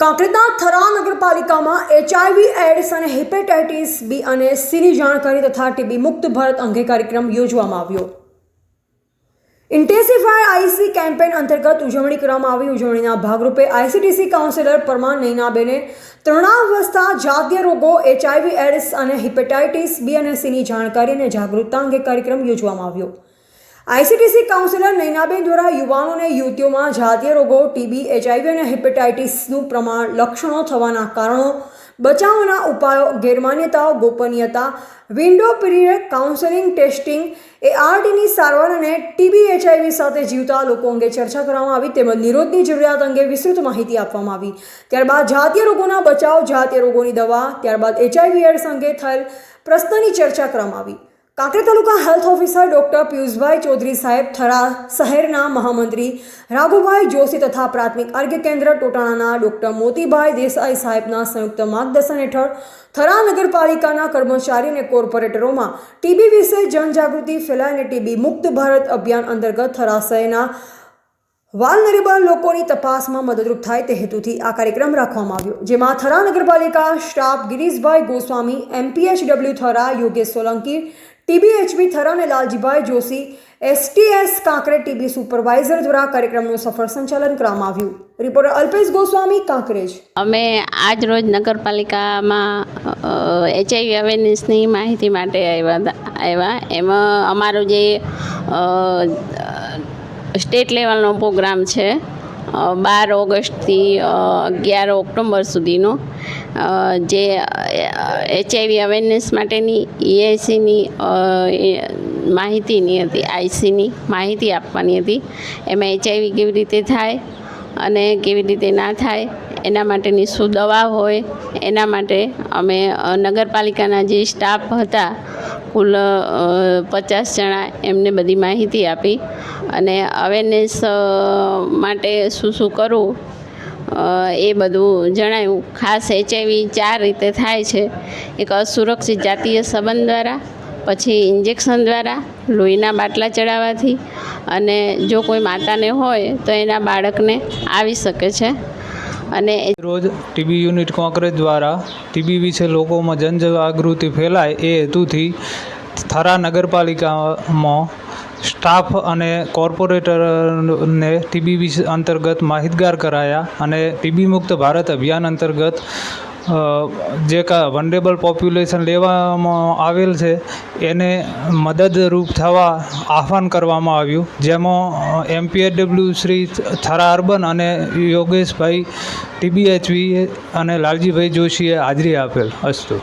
કાંકરેજના થરા નગરપાલિકામાં HIV AIDS અને hepatitis B અને સીની જાણકારી તથા ટીબી મુક્ત ભારત અંગે કાર્યક્રમ યોજવામાં આવ્યો. ઇન્ટેન્સિફાઈડ આઈસી કેમ્પેન અંતર્ગત ઉજવણી કરવામાં આવી. ઉજવણીના ભાગરૂપે આઈસીટીસી કાઉન્સિલર પરમાર નૈનાબેને તૃણાવસ્થા જાતીય રોગો, એચઆઈવી એડ્સ અને હિપેટાઇટિસ બી અને સીની જાણકારી અને જાગૃતતા અંગે કાર્યક્રમ યોજવામાં આવ્યો. આઈસીટીસી કાઉન્સિલર નૈનાબેન દ્વારા યુવાનો અને યુવતીઓમાં જાતીય રોગો, ટીબી, એચઆઈવી અને હેપેટાઇટિસનું પ્રમાણ લક્ષણો થવાના કારણો, બચાવના ઉપાયો, ગેરમાન્યતાઓ, ગોપનીયતા, વિન્ડો પીરિયડ, કાઉન્સેલિંગ, ટેસ્ટિંગ એ આરટીની સારવાર અને ટીબી, એચઆઈવી સાથે જીવતા લોકો અંગે ચર્ચા કરવામાં આવી તેમજ નિરોધની જરૂરિયાત અંગે વિસ્તૃત માહિતી આપવામાં આવી. ત્યારબાદ જાતીય રોગોના બચાવ, જાતીય રોગોની દવા, ત્યારબાદ એચઆઈવી એડ્સ અંગે થયેલ પ્રશ્નની ચર્ચા કરવામાં આવી. Kankrej taluka health officer doctor પિયુષભાઈ ચૌધરી સાહેબ થરા શહેરના મહામંત્રી રાઘુભાઈ જોશી તથા પ્રાથમિક આરોગ્ય કેન્દ્ર ટોટાણાના ડોક્ટર મોતીભાઈ દેસાઈ સાહેબના સંયુક્ત માર્ગદર્શન હેઠળ થરા નગરપાલિકાના કર્મચારી અને કોર્પોરેટરોમાં ટીબી વિશે જનજાગૃતિ ફેલાય ટીબી મુક્ત ભારત અભિયાન અંતર્ગત થરા શહેરના વાલનરેબલ લોકોની તપાસમાં મદદરૂપ થાય તે હેતુથી આ કાર્યક્રમ રાખવામાં આવ્યો, જેમાં થરા નગરપાલિકા staff Girishbhai Goswami, MPHW Thara Yogesh Solanki, TBHV Thara અને Laljibhai Joshi, STS Kankrej TB supervisor દ્વારા કાર્યક્રમનું સફળ સંચાલન કરવામાં આવ્યું. રિપોર્ટર અલ્પેશ ગોસ્વામી, કાંકરેજ. અમે આજ રોજ નગરપાલિકામાં એચઆઈવી અવેરનેસની માહિતી માટે આવ્યા આવ્યા. એમાં અમારો જે સ્ટેટ લેવલનો પ્રોગ્રામ છે. બાર ઓગસ્ટથી અગિયાર ઓક્ટોબર સુધીનો. જે એચઆઈવી અવેરનેસ માટેની ઈઆઈસીની માહિતીની હતી, આઈસીની માહિતી આપવાની હતી. એમાં એચઆઈવી કેવી રીતે થાય અને કેવી રીતે ના થાય, એના માટેની શું દવા હોય, એના માટે અમે નગરપાલિકાના જે સ્ટાફ હતા કુલ પચાસ જણા એમને બધી માહિતી આપી અને અવેરનેસ માટે શું શું કરવું એ બધું જણાવ્યું ખાસ એચઆઈવી ચાર રીતે થાય છે. એક અસુરક્ષિત જાતીય સંબંધ દ્વારા, પછી ઇન્જેક્શન દ્વારા, લોહીના બાટલા ચડાવવાથી અને જો કોઈ માતાને હોય તો એના બાળકને આવી શકે છે. અને રોજ ટીબી યુનિટ કોંકરેજ દ્વારા ટીબી વિશે લોકોમાં જનજાગૃતિ ફેલાય એ હેતુથી થરા નગરપાલિકામાં સ્ટાફ અને કોર્પોરેટરને ટીબી વિશે અંતર્ગત માહિતગાર કરાયા અને ટીબી મુક્ત ભારત અભિયાન અંતર્ગત જે કા વનરેબલ પોપ્યુલેશન લેવામાં આવેલ છે, એને મદદરૂપ થવા આહવાન કરવામાં આવ્યું. જેમાં એમપીએડબલ્યુ શ્રી થરા અર્બન અને યોગેશભાઈ ટીબીએચવી અને લાલજીભાઈ જોશીએ હાજરી આપેલ અસ્તુ.